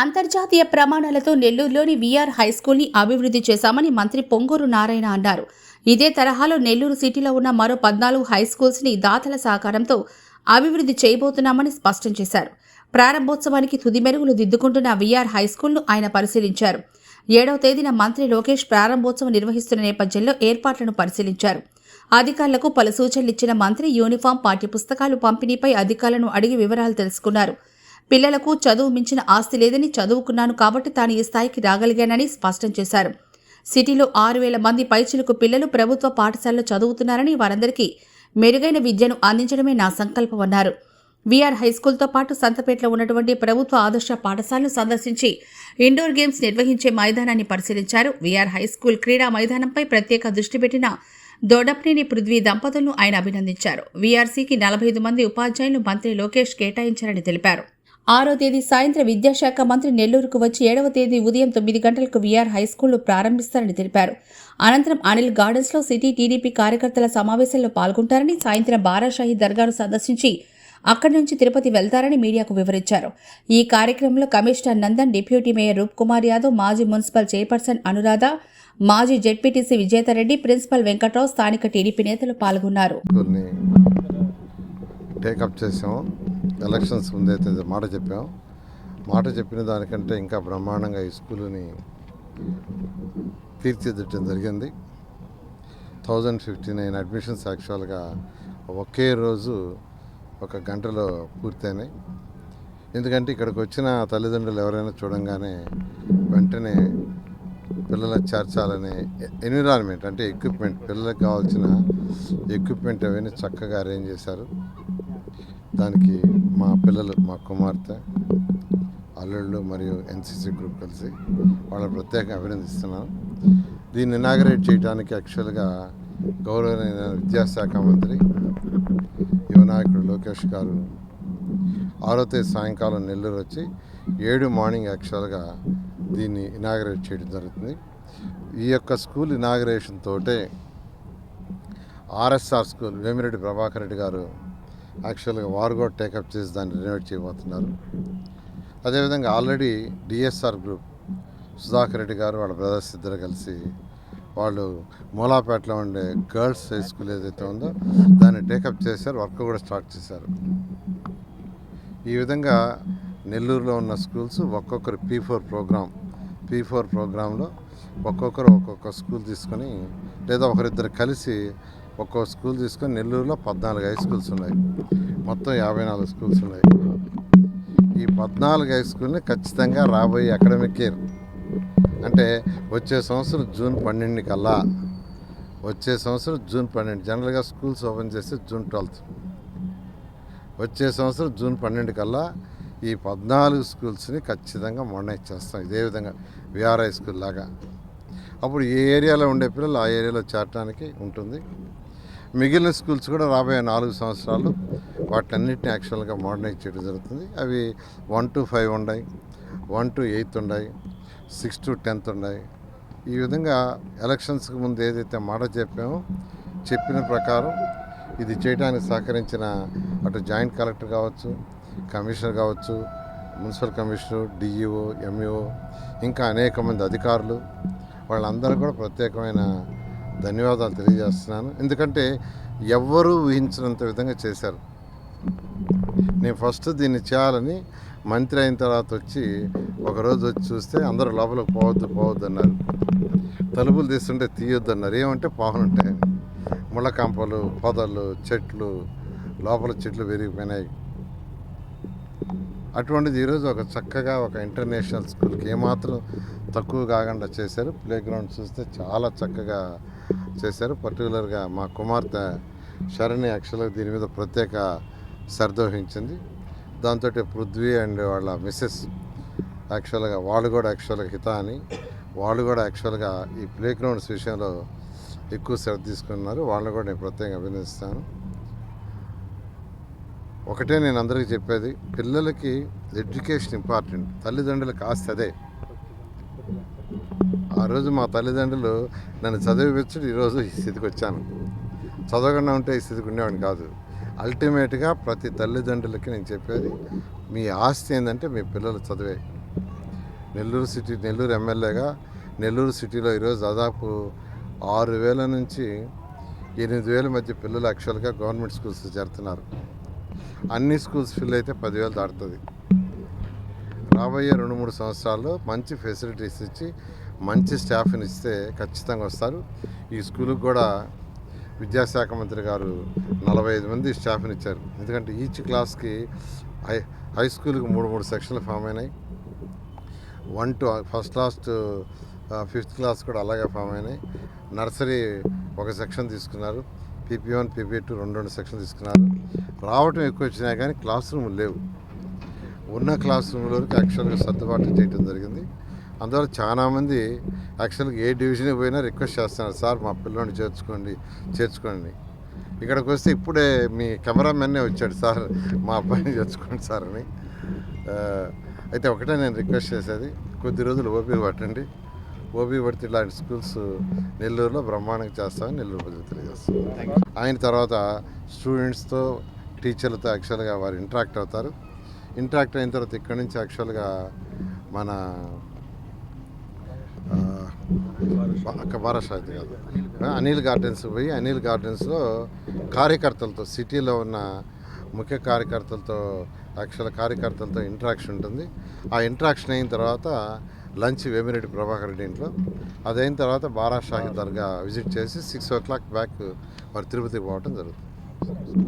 అంతర్జాతీయ ప్రమాణాలతో నెల్లూరులోని వీఆర్ హైస్కూల్ని అభివృద్ధి చేశామని మంత్రి పొంగూరు నారాయణ అన్నారు. ఇదే తరహాలో నెల్లూరు సిటీలో ఉన్న మరో పద్నాలుగు హైస్కూల్స్ని దాతల సహకారంతో అభివృద్ధి చేయబోతున్నామని స్పష్టం చేశారు. ప్రారంభోత్సవానికి తుది మెరుగులు దిద్దుకుంటున్న వీఆర్ హైస్కూల్ను ఆయన పరిశీలించారు. ఏడవ తేదీన మంత్రి లోకేష్ ప్రారంభోత్సవం నిర్వహిస్తున్న నేపథ్యంలో ఏర్పాట్లను పరిశీలించారు. అధికారులకు పలు సూచనలు ఇచ్చిన మంత్రి యూనిఫామ్ పాఠ్యపుస్తకాలు పంపిణీపై అధికారులను అడిగి వివరాలు తెలుసుకున్నారు. పిల్లలకు చదువు మించిన ఆస్తి లేదని చదువుకున్నాను కాబట్టి తాను ఈ స్థాయికి రాగలిగానని స్పష్టం చేశారు. సిటీలో ఆరు వేల మంది పైచిలకు పిల్లలు ప్రభుత్వ పాఠశాలలో చదువుతున్నారని వారందరికీ మెరుగైన విద్యను అందించడమే నా సంకల్పం అన్నారు. వీఆర్ హైస్కూల్తో పాటు సంతపేటలో ఉన్నటువంటి ప్రభుత్వ ఆదర్శ పాఠశాలను సందర్శించి ఇండోర్ గేమ్స్ నిర్వహించే మైదానాన్ని పరిశీలించారు. వీఆర్ హైస్కూల్ క్రీడా మైదానంపై ప్రత్యేక దృష్టి పెట్టిన దొడప్నేని పృథ్వీ దంపతులను ఆయన అభినందించారు. వీఆర్సీకి నలభై ఐదు మంది ఉపాధ్యాయులు మంత్రి లోకేష్ కేటాయించారని తెలిపారు. ఆరో తేదీ సాయంత్రం విద్యాశాఖ మంత్రి నెల్లూరుకు వచ్చి ఏడవ తేదీ ఉదయం తొమ్మిది గంటలకు విఆర్ హైస్కూల్ను ప్రారంభిస్తారని తెలిపారు. అనంతరం అనిల్ గార్డెన్స్లో సిటీ టీడీపీ కార్యకర్తల సమావేశంలో పాల్గొంటారని సాయంత్రం బారాషాహి దర్గాను సందర్శించి అక్కడి నుంచి తిరుపతి వెళ్తారని మీడియాకు వివరించారు. ఈ కార్యక్రమంలో commissioner Nandan deputy mayor Roop Kumar Yadav మాజీ మున్సిపల్ చైర్పర్సన్ అనురాధ మాజీ జెడ్పీటీసీ విజేతారెడ్డి ప్రిన్సిపల్ వెంకట్రావు స్థానిక టీడీపీ నేతలు పాల్గొన్నారు. ఎలక్షన్స్ ముందైతే మాట చెప్పాం. మాట చెప్పిన దానికంటే ఇంకా బ్రహ్మాండంగా ఈ స్కూల్ని తీర్చిదిద్దడం జరిగింది. థౌజండ్ ఫిఫ్టీ నైన్ అడ్మిషన్స్ యాక్చువల్గా ఒకే రోజు ఒక గంటలో పూర్తయినాయి. ఎందుకంటే ఇక్కడికి వచ్చిన తల్లిదండ్రులు ఎవరైనా చూడంగానే వెంటనే పిల్లల చేర్చాలనే ఎన్విరాన్మెంట్ అంటే ఎక్విప్మెంట్ పిల్లలకు కావాల్సిన ఎక్విప్మెంట్ అవన్నీ చక్కగా అరేంజ్ చేశారు. దానికి మా పిల్లలు మా కుమార్తె అల్లుళ్ళు మరియు ఎన్సీసీ గ్రూప్ కలిసి వాళ్ళని ప్రత్యేకంగా అభినందిస్తున్నాను. దీన్ని ఇనాగరేట్ చేయడానికి యాక్చువల్గా గౌరవనీయ విద్యాశాఖ మంత్రి యువ నాయకుడు లోకేష్ గారు ఆరో తేదీ సాయంకాలం నెల్లూరు వచ్చి ఏడు మార్నింగ్ యాక్చువల్గా దీన్ని ఇనాగరేట్ చేయడం జరుగుతుంది. ఈ యొక్క స్కూల్ ఇనాగరేషన్ తోటే ఆర్ఎస్ఆర్ స్కూల్ వేమిరెడ్డి ప్రభాకర్ రెడ్డి గారు యాక్చువల్గా వారు కూడా టేకప్ చేసి దాన్ని రినోవేట్ చేయబోతున్నారు. అదేవిధంగా already DSR group Sudhakar Reddy గారు వాళ్ళ బ్రదర్స్ ఇద్దరు కలిసి వాళ్ళు మూలాపేటలో ఉండే గర్ల్స్ హై స్కూల్ ఏదైతే ఉందో దాన్ని టేకప్ చేశారు వర్క్ కూడా స్టార్ట్ చేశారు. ఈ విధంగా నెల్లూరులో ఉన్న స్కూల్స్ ఒక్కొక్కరు P four program P four ప్రోగ్రాంలో ఒక్కొక్కరు ఒక్కొక్క స్కూల్ తీసుకొని లేదా ఒకరిద్దరు కలిసి ఒక్కో స్కూల్ తీసుకొని నెల్లూరులో పద్నాలుగు హై స్కూల్స్ ఉన్నాయి. మొత్తం యాభై నాలుగు స్కూల్స్ ఉన్నాయి. ఈ పద్నాలుగు హై స్కూల్ని ఖచ్చితంగా రాబోయే అకాడమిక్ ఇయర్ అంటే వచ్చే సంవత్సరం జూన్ పన్నెండు కల్లా వచ్చే సంవత్సరం జూన్ పన్నెండు జనరల్గా స్కూల్స్ ఓపెన్ చేస్తే జూన్ ట్వెల్త్. వచ్చే సంవత్సరం జూన్ పన్నెండు కల్లా ఈ పద్నాలుగు స్కూల్స్ని ఖచ్చితంగా మొన్న చేస్తాం. ఇదే విధంగా విఆర్ఐ స్కూల్ లాగా. అప్పుడు ఏ ఏరియాలో ఉండే పిల్లలు ఆ ఏరియాలో చేరడానికి ఉంటుంది. మిగిలిన స్కూల్స్ కూడా రాబోయే నాలుగు సంవత్సరాలు వాటన్నిటిని యాక్చువల్గా మోడర్నైజ్ చేయడం జరుగుతుంది. అవి వన్ టు ఫైవ్ ఉన్నాయి వన్ టు ఎయిత్ ఉన్నాయి సిక్స్ టు టెన్త్ ఉన్నాయి ఈ విధంగా ఎలక్షన్స్కి ముందు ఏదైతే మాట చెప్పామో చెప్పిన ప్రకారం ఇది చేయడానికి సహకరించిన అటు జాయింట్ కలెక్టర్ కావచ్చు కమిషనర్ కావచ్చు మున్సిపల్ కమిషనర్ డిఈఓ ఎంఈఓ ఇంకా అనేక మంది అధికారులు వాళ్ళందరూ కూడా ప్రత్యేకమైన ధన్యవాదాలు తెలియజేస్తున్నాను. ఎందుకంటే ఎవ్వరూ ఊహించినంత విధంగా చేశారు. నేను ఫస్ట్ దీన్ని చేయాలని మంత్రి అయిన తర్వాత వచ్చి ఒకరోజు వచ్చి చూస్తే అందరూ లోపలికి పోవద్దు పోవద్దు అన్నారు. తలుపులు తీస్తుంటే తీయొద్దు అన్నారు ఏమంటే పావులుంటాయని ముళ్ళకంపలు పొదలు చెట్లు లోపల చెట్లు పెరిగిపోయినాయి అటువంటిది ఈరోజు ఒక చక్కగా ఒక ఇంటర్నేషనల్ స్కూల్కి ఏమాత్రం తక్కువ కాకుండా చేశారు. ప్లే గ్రౌండ్ చూస్తే చాలా చక్కగా చేశారు. పర్టికులర్గా మా కుమార్తె శరణి యాక్చువల్గా దీని మీద ప్రత్యేక శ్రద్ధ వహించింది. దాంతో పృథ్వీ అండ్ వాళ్ళ మిస్సెస్ యాక్చువల్గా వాళ్ళు కూడా యాక్చువల్గా హిత అని వాళ్ళు కూడా యాక్చువల్గా ఈ ప్లే గ్రౌండ్స్ విషయంలో ఎక్కువ శ్రద్ధ తీసుకున్నారు. వాళ్ళని కూడా నేను ప్రత్యేకంగా అభినందిస్తాను. ఒకటే నేను అందరికీ చెప్పేది పిల్లలకి ఎడ్యుకేషన్ ఇంపార్టెంట్ తల్లిదండ్రులకు ఆస్తి అదే. ఆ రోజు మా తల్లిదండ్రులు నన్ను చదివిపించడు ఈరోజు ఈ స్థితికి వచ్చాను. చదవకుండా ఉంటే ఈ స్థితికి ఉండేవాడిని కాదు. అల్టిమేట్గా ప్రతి తల్లిదండ్రులకి నేను చెప్పేది మీ ఆస్తి ఏంటంటే మీ పిల్లలు చదివే. నెల్లూరు సిటీ నెల్లూరు ఎమ్మెల్యేగా నెల్లూరు సిటీలో ఈరోజు దాదాపు ఆరు వేల నుంచి ఎనిమిది వేల మధ్య పిల్లలు యాక్చువల్గా గవర్నమెంట్ స్కూల్స్ చేరుతున్నారు. అన్ని స్కూల్స్ ఫిల్ అయితే పదివేలు దాటుతుంది. రాబోయే రెండు మూడు సంవత్సరాల్లో మంచి ఫెసిలిటీస్ ఇచ్చి మంచి స్టాఫ్ని ఇస్తే ఖచ్చితంగా వస్తారు. ఈ స్కూల్కి కూడా విద్యాశాఖ మంత్రి గారు నలభై ఐదు మంది స్టాఫ్ని ఇచ్చారు. ఎందుకంటే ఈచ్ క్లాస్కి హై హై స్కూల్కి మూడు మూడు సెక్షన్లు ఫామ్ అయినాయి. One to first class to fifth class కూడా అలాగే ఫామ్ అయినాయి. నర్సరీ ఒక సెక్షన్ తీసుకున్నారు. పీపీ వన్ పీపీ టూ రెండు రెండు సెక్షన్ తీసుకున్నారు. రావటం ఎక్కువ వచ్చినాయి కానీ క్లాస్ రూమ్ లేవు. ఉన్న క్లాస్ రూమ్లోకి యాక్చువల్గా సర్దుబాటు చేయడం జరిగింది. అందువల్ల చాలామంది యాక్చువల్గా ఏ డివిజన్కి పోయినా రిక్వెస్ట్ చేస్తున్నారు సార్ మా పిల్లోని చేర్చుకోండి చేర్చుకోండి. ఇక్కడికి వస్తే ఇప్పుడే మీ కెమెరామెన్నే వచ్చాడు సార్ మా అబ్బాయిని చేర్చుకోండి సార్ అని. అయితే ఒకటే నేను రిక్వెస్ట్ చేసేది కొద్ది రోజులు ఓపీ పట్టండి. ఓపీ పడితే ఇలాంటి స్కూల్స్ నెల్లూరులో బ్రహ్మాండంగా చేస్తామని నెల్లూరు ప్రజలు తెలియజేస్తాం ఆయన తర్వాత స్టూడెంట్స్తో టీచర్లతో యాక్చువల్గా వారు ఇంటరాక్ట్ అవుతారు. ఇంటరాక్ట్ అయిన తర్వాత ఇక్కడి నుంచి యాక్చువల్గా మన అక్క బారాషాది కాదు. అనిల్ గార్డెన్స్ పోయి అనిల్ గార్డెన్స్లో కార్యకర్తలతో సిటీలో ఉన్న ముఖ్య కార్యకర్తలతో లక్షల కార్యకర్తలతో ఇంటరాక్షన్ ఉంటుంది. ఆ ఇంటరాక్షన్ అయిన తర్వాత లంచ్ వేమిరెడ్డి ప్రభాకర్ రెడ్డి ఇంట్లో. అదైన తర్వాత బారాషాహి దర్గా విజిట్ చేసి సిక్స్ ఓ క్లాక్ బ్యాక్ వారు తిరుపతికి పోవటం జరుగుతుంది.